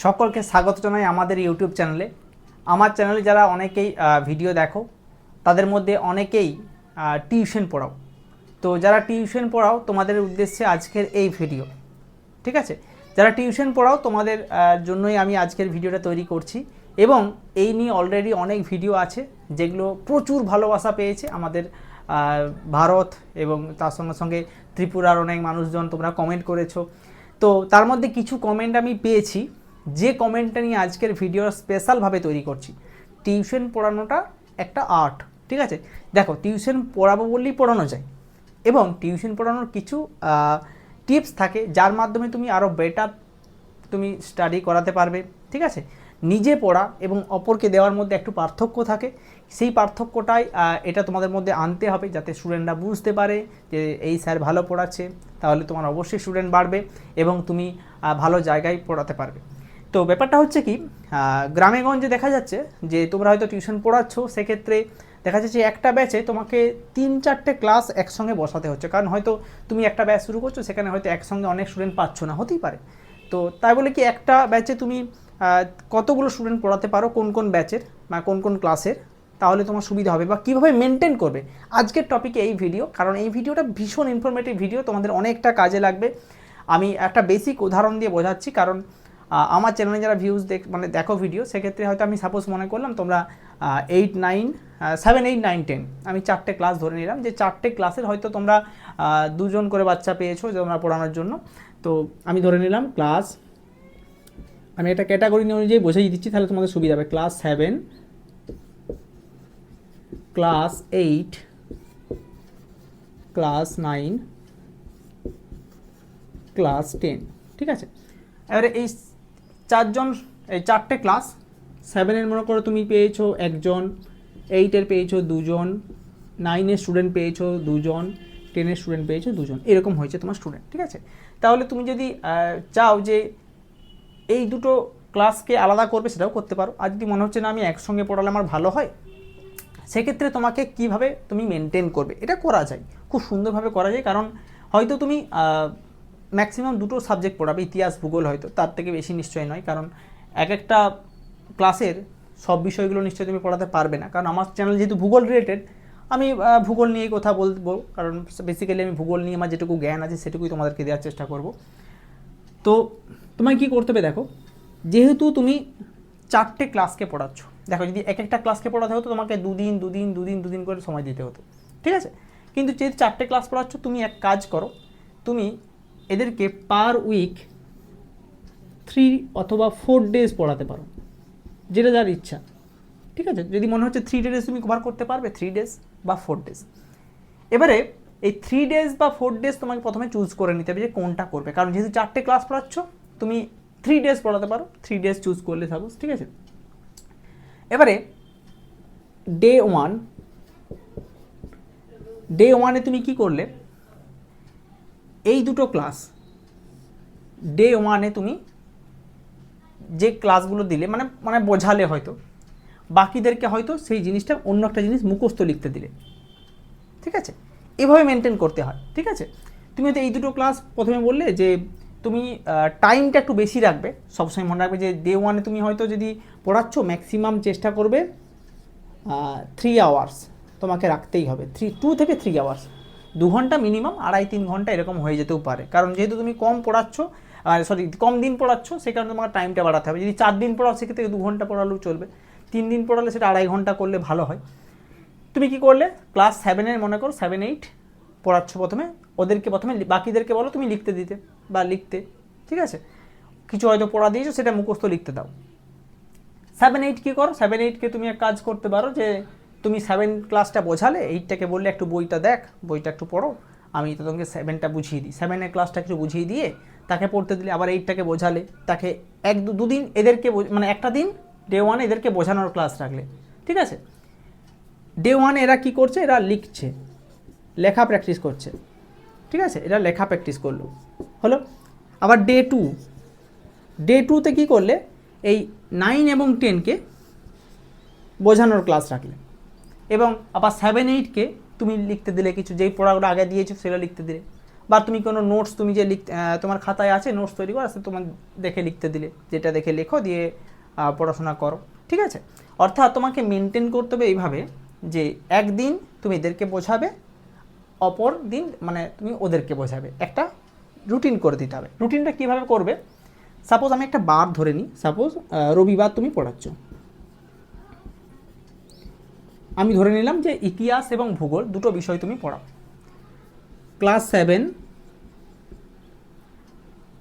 সকলকে স্বাগত জানাই আমাদের ইউটিউব চ্যানেলে আমার চ্যানেলে যারা অনেকেই ভিডিও দেখো, তাদের মধ্যে অনেকেই টিউশন পড়াও। তো যারা টিউশন পড়াও, তোমাদের উদ্দেশ্যে আজকের এই ভিডিও ঠিক আছে? যারা টিউশন পড়াও, তোমাদের জন্যই আমি আজকের ভিডিওটা তৈরি করছি। এবং এই নিয়ে অলরেডি অনেক ভিডিও আছে, যেগুলো প্রচুর ভালোবাসা পেয়েছে আমাদের ভারত এবং তার সঙ্গে সঙ্গে ত্রিপুরার অনেক মানুষজন তোমরা কমেন্ট করেছ। তো তার মধ্যে কিছু কমেন্ট আমি পেয়েছি। যে কমেন্টটা নিয়ে আজকের ভিডিও স্পেশালভাবে তৈরি করছি টিউশন পড়ানোটা একটা আর্ট ঠিক আছে? দেখো টিউশন পড়াবো বললেই পড়ানো যায় এবং টিউশন পড়ানোর কিছু টিপস থাকে যার মাধ্যমে তুমি আরও বেটার তুমি স্টাডি করাতে পারবে, ঠিক আছে? নিজে পড়া এবং অপরকে দেওয়ার মধ্যে একটু পার্থক্য থাকে। সেই পার্থক্যটাই এটা তোমাদের মধ্যে আনতে হবে যাতে স্টুডেন্টরা বুঝতে পারে যে এই স্যার ভালো পড়াচ্ছে, তাহলে তোমার অবশ্যই স্টুডেন্ট বাড়বে এবং তুমি ভালো জায়গায় পড়াতে পারবে। তো ব্যাপারটা হচ্ছে কি গ্রামেগঞ্জে দেখা যাচ্ছে যে তোমরা হয়তো টিউশন পড়াচ্ছ, সেক্ষেত্রে দেখা যাচ্ছে একটা ব্যাচে তোমাকে তিন চারটে ক্লাস একসঙ্গে বসাতে হচ্ছে। কারণ হয়তো তুমি একটা ব্যাচ শুরু করছ, সেখানে হয়তো একসঙ্গে অনেক স্টুডেন্ট পাচ্ছ না, হতেই পারে। তো তাই বলে কি একটা ব্যাচে তুমি কতগুলো স্টুডেন্ট পড়াতে পারো, কোন কোন ব্যাচের বা কোন কোন ক্লাসের তাহলে তোমার সুবিধা হবে বা কীভাবে মেনটেন করবে? আজকের টপিকে এই ভিডিও কারণ এই ভিডিওটা ভীষণ ইনফরমেটিভ ভিডিও তোমাদের অনেকটা কাজে লাগবে। আমি একটা বেসিক উদাহরণ দিয়ে বোঝাচ্ছি, কারণ আমার চ্যানেলে যারা ভিউজ দেখ মানে দেখো ভিডিও সেক্ষেত্রে হয়তো আমি সাপোজ মনে করলাম তোমরা eight nine seven eight nine ten আমি চারটে ক্লাস ধরে নিলাম, যে চারটে ক্লাসের হয়তো তোমরা দুজন করে বাচ্চা পেয়েছ তোমরা পড়ানোর জন্য। তো আমি ধরে নিলাম ক্লাস আমি একটা ক্যাটাগরি অনুযায়ী বোঝাই দিচ্ছি, তাহলে তোমাদের সুবিধা হবে। Class seven class eight class nine class ten ঠিক আছে? এবারে এই চারজন, এই চারটে ক্লাস সেভেনের মনে করো তুমি পেয়েছ একজন এইটের পেয়েছ দুজন নাইনের স্টুডেন্ট পেয়েছ দুজন টেনের স্টুডেন্ট পেয়েছ দুজন, এরকম হয়েছে তোমার স্টুডেন্ট ঠিক আছে? তাহলে তুমি যদি চাও যে এই দুটো ক্লাসকে আলাদা করবে সেটাও করতে পারো। আর যদি মনে হচ্ছে না আমি একসঙ্গে পড়ালে আমার ভালো হয়, সেক্ষেত্রে তোমাকে কীভাবে তুমি মেনটেন করবে? এটা করা যায়, খুব সুন্দরভাবে করা যায়। কারণ হয়তো তুমি ম্যাক্সিমাম দুটো সাবজেক্ট পড়াবে, ইতিহাস, ভূগোল হয়তো, তার থেকে বেশি নিশ্চয়ই নয়, কারণ এক একটা ক্লাসের সব বিষয়গুলো নিশ্চয়ই তুমি পড়াতে পারবে না। কারণ আমার চ্যানেল যেহেতু ভূগোল রিলেটেড আমি ভূগোল নিয়েই কথা বলব, কারণ বেসিক্যালি আমি ভূগোল নিয়ে আমার যেটুকু জ্ঞান আছে সেটুকুই তোমাদেরকে দেওয়ার চেষ্টা করব। তো তোমায় কী করতে হবে দেখো, যেহেতু তুমি চারটে ক্লাসকে পড়াচ্ছ, দেখো যদি এক একটা ক্লাসকে পড়াতে হতো তোমাকে দুদিন দুদিন দুদিন দুদিন করে সময় দিতে হতো, ঠিক আছে? কিন্তু যেহেতু চারটে ক্লাস পড়াচ্ছ, তুমি এক কাজ করো, তুমি এদেরকে পার উইক থ্রি অথবা ফোর ডেজ পড়াতে পারো, যেটা যার ইচ্ছা। ঠিক আছে? যদি মনে হচ্ছে থ্রি ডেজ তুমি কভার করতে পারবে থ্রি ডেজ বা ফোর ডেজ এবারে এই থ্রি ডেজ বা ফোর ডেজ তোমাকে প্রথমে চুজ করে নিতে হবে যে কোনটা করবে। কারণ যেহেতু চারটে ক্লাস পড়াচ্ছ, তুমি থ্রি ডেজ পড়াতে পারো। থ্রি ডেজ চুজ করলে সাপোজ ঠিক আছে? এবারে ডে ওয়ান ডে ওয়ানে তুমি কি করলে? এই দুটো ক্লাস ডে ওয়ানে তুমি যে ক্লাসগুলো দিলে মানে মানে বোঝালে হয়তো, বাকিদেরকে হয়তো সেই জিনিসটা অন্য একটা জিনিস মুখস্থ লিখতে দিলে। ঠিক আছে? এভাবে মেনটেন করতে হয়, ঠিক আছে? তুমি হয়তো এই দুটো ক্লাস প্রথমে বললে যে, তুমি টাইমটা একটু বেশি রাখবে। সবসময় মনে রাখবে যে ডে ওয়ানে তুমি হয়তো যদি পড়াচ্ছ ম্যাক্সিমাম চেষ্টা করবে থ্রি আওয়ার্স তোমাকে রাখতেই হবে। থ্রি টু থেকে থ্রি আওয়ার্স দু ঘণ্টা মিনিমাম আড়াই তিন ঘণ্টা এরকম হয়ে যেতেও পারে। কারণ যেহেতু তুমি কম পড়াচ্ছ সরি কম দিন পড়াচ্ছ সেই কারণে তোমার টাইমটা বাড়াতে হবে। যদি চার দিন পড়াও, সেক্ষেত্রে দু ঘণ্টা পড়ালেও চলবে। তিন দিন পড়ালে সেটা আড়াই ঘণ্টা করলে ভালো হয়। তুমি কি করলে? ক্লাস সেভেনের মনে করো সেভেন এইট পড়াচ্ছ প্রথমে। ওদেরকে প্রথমে বাকিদেরকে বলো, তুমি লিখতে দিতে বা লিখতে, ঠিক আছে? কিছু হয়তো পড়া দিয়েছ, সেটা মুখস্থ লিখতে দাও। সেভেন এইট কী করো? সেভেন এইটকে তুমি এক কাজ করতে পারো যে তুমি সেভেন ক্লাসটা বোঝালে এইটটাকে বললে একটু বইটা দেখ, বইটা একটু পড়ো, আমি তো তোমাকে সেভেনটা বুঝিয়ে দিই। সেভেনের ক্লাসটা একটু বুঝিয়ে দিয়ে তাকে পড়তে দিলে আবার এইটটাকে বোঝালে। তাকে এক দুদিন এদেরকে মানে একটা দিন ডে ওয়ান এদেরকে বোঝানোর ক্লাস রাখলে। ঠিক আছে? ডে ওয়ানে এরা কি করছে? এরা লিখছে। লেখা প্র্যাকটিস করছে। ঠিক আছে? এরা লেখা প্র্যাকটিস করল। হলো? আবার ডে টু ডে টুতে কী করলে? এই নাইন এবং টেনকে বোঝানোর ক্লাস রাখলে। এবং আবার সেভেন এইটকে তুমি লিখতে দিলে কিছু, যেই পড়াগুলো আগে দিয়েছ সেগুলো লিখতে দিলে। বা তুমি কোনো নোটস তুমি যে লিখ তোমার খাতায় আছে নোটস তৈরি করা, সে তোমার দেখে লিখতে দিলে, যেটা দেখে লেখো, দিয়ে পড়াশোনা করো, ঠিক আছে? অর্থাৎ তোমাকে মেনটেন করতে হবে এইভাবে যে একদিন তুমি এদেরকে বোঝাবে, অপর দিন মানে তুমি ওদেরকে বোঝাবে। একটা রুটিন করে দিতে হবে। রুটিনটা কীভাবে করবে? সাপোজ আমি একটা বার ধরে নিই। সাপোজ রবিবার তুমি পড়াচ্ছ। আমি ধরে নিলাম যে ইতিহাস এবং ভূগোল দুটো বিষয় তুমি পড়াও। ক্লাস সেভেন,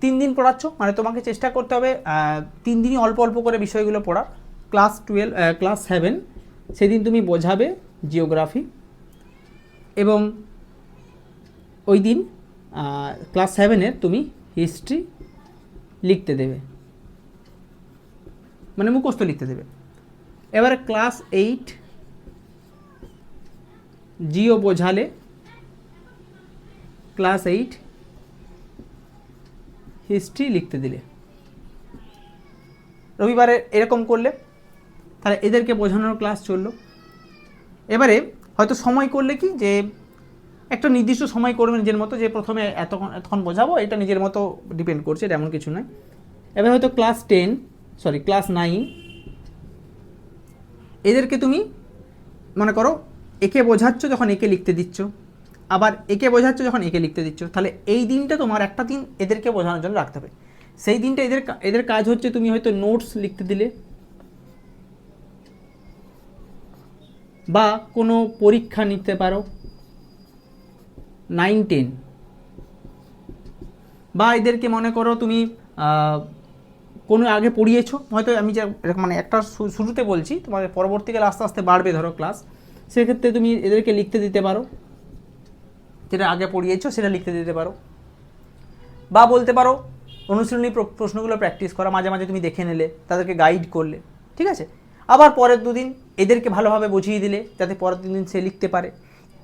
তিন দিন পড়াচ্ছ মানে তোমাকে চেষ্টা করতে হবে তিন দিনই অল্প অল্প করে বিষয়গুলো পড়ার। ক্লাস টুয়েলভ ক্লাস সেভেন, সেদিন তুমি বোঝাবে জিওগ্রাফি। এবং ওই দিন ক্লাস সেভেনের তুমি হিস্ট্রি লিখতে দেবে। মানে মুখস্থ লিখতে দেবে। এবারে ক্লাস এইট জিও বোঝালে ক্লাস এইট হিস্ট্রি লিখতে দিলে। রবিবারে এরকম করলে, তাহলে এদেরকে বোঝানোর ক্লাস চলল। এবারে হয়তো সময় করলে কি যে, একটা নির্দিষ্ট সময় করবেন নিজের মতো যে প্রথমে এতক্ষণ এতক্ষণ বোঝাবো, এটা নিজের মতো ডিপেন্ড করছে, এটা এমন কিছু নয়। এবার হয়তো class ten sorry class nine এদেরকে তুমি, মনে করো একে বোঝাচ্ছ যখন একে লিখতে দিচ্ছ। আবার একে বোঝাচ্ছ যখন একে লিখতে দিচ্ছ। তাহলে এই দিনটা তোমার একটা দিন এদেরকে বোঝানোর জন্য রাখতে হবে। সেই দিনটা এদের এদের কাজ হচ্ছে তুমি হয়তো নোটস লিখতে দিলে। বা কোনো পরীক্ষা নিতে পারো। নাইন টেন বা এদেরকে মনে করো তুমি কোনো আগে পড়িয়েছো। হয়তো আমি যে মানে একটা শুরুতে বলছি তোমার পরবর্তীকালে আস্তে আস্তে বাড়বে ধরো ক্লাস সেক্ষেত্রে তুমি এদেরকে লিখতে দিতে পারো। যেটা আগে পড়িয়েছো, সেটা লিখতে দিতে পারো। বা বলতে পারো, অনুশীলনী প্র- প্রশ্নগুলো প্র্যাকটিস করা, মাঝে মাঝে তুমি দেখে নিলে, তাদেরকে গাইড করলে, ঠিক আছে? আবার পরের দুদিন এদেরকে ভালোভাবে বুঝিয়ে দিলে, যাতে পরের দুদিন সে লিখতে পারে।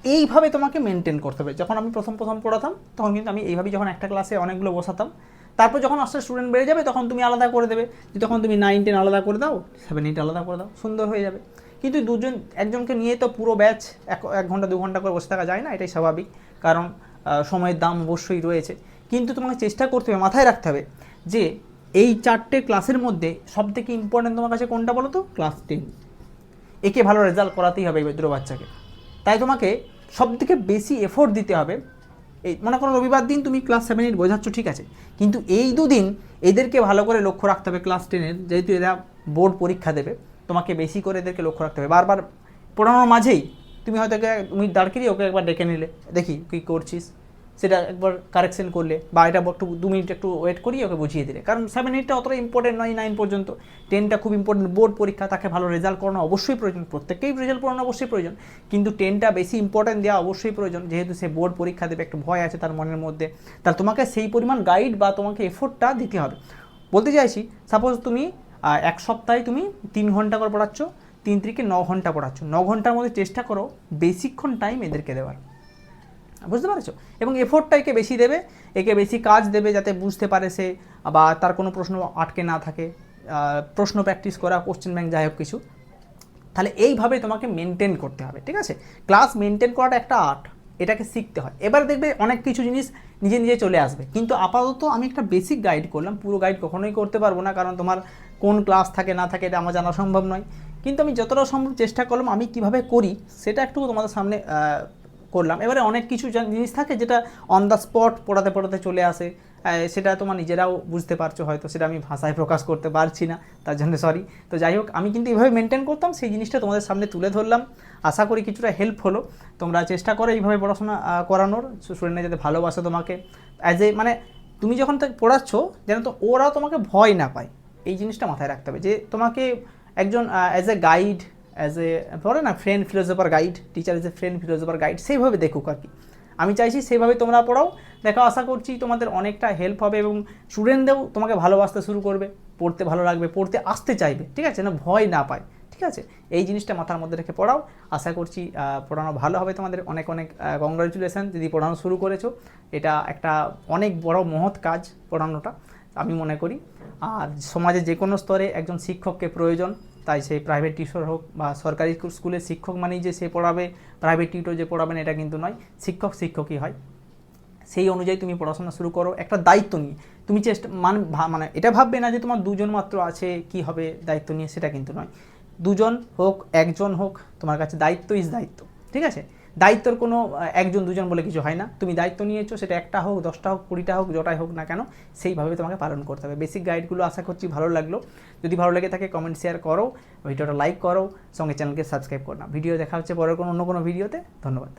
এইভাবে তোমাকে মেনটেন করতে হবে। যখন আমি প্রথম প্রথম পড়াতাম, তখন কিন্তু আমি এইভাবেই যখন একটা ক্লাসে অনেকগুলো বসাতাম, তারপর যখন আস্তে স্টুডেন্ট বেড়ে যাবে, তখন তুমি আলাদা করে দেবে। যে তখন তুমি নাইন টেন আলাদা করে দাও সেভেন এইট আলাদা করে দাও, সুন্দর হয়ে যাবে। কিন্তু দুজন, একজনকে নিয়ে তো পুরো ব্যাচ এক এক ঘণ্টা, দু ঘণ্টা করে বসে থাকা যায় না, এটাই স্বাভাবিক। কারণ সময়ের দাম অবশ্যই রয়েছে। কিন্তু তোমাকে চেষ্টা করতে হবে, মাথায় রাখতে হবে যে এই চারটে ক্লাসের মধ্যে সব থেকে ইম্পর্টেন্ট তোমার কাছে কোনটা বলো তো? Class ten. একে ভালো রেজাল্ট করাতেই হবে এই বেদ্র বাচ্চাকে। তাই তোমাকে সব থেকে বেশি এফোর্ট দিতে হবে। এই, মনে করো রবিবার দিন তুমি ক্লাস সেভেন এইট বোঝাচ্ছ, ঠিক আছে? কিন্তু এই দুদিন এদেরকে ভালো করে লক্ষ্য রাখতে হবে ক্লাস টেনের যেহেতু এরা বোর্ড পরীক্ষা দেবে। তোমাকে বেশি করে এদেরকে লক্ষ্য রাখতে হবে। বারবার পড়ানোর মাঝেই তুমি হয়তো তুমি দাঁড় করিয়ে ওকে একবার ডেকে নিলে। দেখি, কী করছিস? সেটা একবার কারেকশন করলে বা এটা একটু দু মিনিট একটু ওয়েট করিয়ে ওকে বুঝিয়ে দিলে। কারণ সেভেন এইটটা অতটা ইম্পর্টেন্ট নয় নাইন পর্যন্ত। টেনটা খুব ইম্পর্টেন্ট বোর্ড পরীক্ষা, তাকে ভালো রেজাল্ট করানো অবশ্যই প্রয়োজন। প্রত্যেককেই রেজাল্ট করানো অবশ্যই প্রয়োজন। কিন্তু টেনটা বেশি ইম্পর্টেন্ট দেওয়া অবশ্যই প্রয়োজন। যেহেতু সে বোর্ড পরীক্ষা দেবে, একটু ভয় আছে তার মনের মধ্যে। তাহলে তোমাকে সেই পরিমাণ গাইড বা তোমাকে এফোর্টটা দিতে হবে। বলতে চাইছি সাপোজ তুমি এক সপ্তাহে তুমি তিন ঘণ্টা করে পড়াচ্ছ, তিন থেকে ন ঘণ্টা পড়াচ্ছ। ন ঘণ্টার মধ্যে চেষ্টা করো বেশিক্ষণ টাইম এদেরকে দেওয়ার। বুঝতে পারছ? এবং এফোর্টটা একে বেশি দেবে, একে বেশি কাজ দেবে যাতে বুঝতে পারে সে, বা তার কোনো প্রশ্ন আটকে না থাকে প্রশ্ন প্র্যাকটিস করা কোশ্চেন ব্যাংক যাই হোক কিছু। তাহলে এইভাবে তোমাকে মেনটেন করতে হবে, ঠিক আছে? ক্লাস মেনটেন করাটা একটা আর্ট এটাকে শিখতে হয়। এবার দেখবে অনেক কিছু জিনিস নিজে নিজে চলে আসবে। কিন্তু আপাতত আমি একটা বেসিক গাইড করলাম, পুরো গাইড কখনোই করতে পারব না, কারণ তোমার কোন ক্লাস থাকে, না থাকে, এটা আমার জানা সম্ভব নয়। কিন্তু আমি যতটা সম্ভব চেষ্টা করলাম আমি কীভাবে করি, সেটা একটু তোমাদের সামনে করলাম। এবারে অনেক কিছু জিনিস থাকে যেটা অন দ্য স্পট পড়াতে পড়াতে চলে আসে। সেটা তোমার নিজেরাও বুঝতে পারছ হয়তো, সেটা আমি ভাষায় প্রকাশ করতে পারছি না, তার জন্য সরি তো যাই হোক, আমি কিন্তু এইভাবে মেনটেন করতাম, সেই জিনিসটা তোমাদের সামনে তুলে ধরলাম। আশা করি কিছুটা হেল্প হলো। তোমরা চেষ্টা করো এইভাবে পড়াশোনা করানোর। স্টুডেন্টরা যাতে ভালোবাসে তোমাকে। অ্যাজ এ মানে তুমি যখন পড়াচ্ছ, যেন তো ওরা তোমাকে ভয় না পায়। এই জিনিসটা মাথায় রাখতে হবে যে তোমাকে একজন as a guide as a বলে না friend philosopher guide teacher is a friend philosopher guide সেইভাবে দেখুক আর কি। আমি চাইছি সেইভাবে তোমরা পড়াও। দেখো, আশা করছি তোমাদের অনেকটা হেল্প হবে এবং স্টুডেন্টদেরও তোমাকে ভালোবাসতে শুরু করবে, পড়তে ভালো লাগবে, পড়তে আসতে চাইবে, ঠিক আছে? না ভয় না পায়, ঠিক আছে? এই জিনিসটা মাথার মধ্যে রেখে পড়াও। আশা করছি পড়ানো ভালো হবে তোমাদের। অনেক অনেক কংগ্রাচুলেশন যদি পড়ানো শুরু করেছ। এটা একটা অনেক বড় মহৎ কাজ পড়ানোটা। আমি মনে করি। আর সমাজে যে কোনো স্তরে একজন শিক্ষককে প্রয়োজন, তাই সেই প্রাইভেট টিউশন হোক বা সরকারি স্কুল- শিক্ষক মানেই যে সে পড়াবে প্রাইভেট টিউটর যে পড়াবেন এটা কিন্তু নয়, শিক্ষক শিক্ষকই হয়। সেই অনুযায়ী তুমি পড়াশোনা শুরু করো, একটা দায়িত্ব নিয়ে। তুমি চেষ্টা মানে মানে এটা ভাববে না যে তোমার দুজন মাত্র আছে, কি হবে দায়িত্ব নিয়ে সেটা কিন্তু নয়। দুজন হোক, একজন হোক, তোমার কাছে দায়িত্ব ইজ দায়িত্ব, ঠিক আছে? দায়িত্বর কোনো একজন, দুজন বলে কিছু হয় না। তুমি দায়িত্ব নিয়েছো, সেটা একটা হোক, দশটা হোক, কুড়িটা হোক, যটাই হোক না কেন, সেইভাবে তোমাকে পালন করতে হবে। বেসিক গাইডগুলো আশা করছি ভালো লাগল। যদি ভালো লেগে থাকে কমেন্ট শেয়ার করো, ভিডিওটা লাইক করো, সঙ্গে চ্যানেলকে সাবস্ক্রাইব করো না। ভিডিও দেখা হচ্ছে পরের কোনো, অন্য কোনো ভিডিওতে। ধন্যবাদ।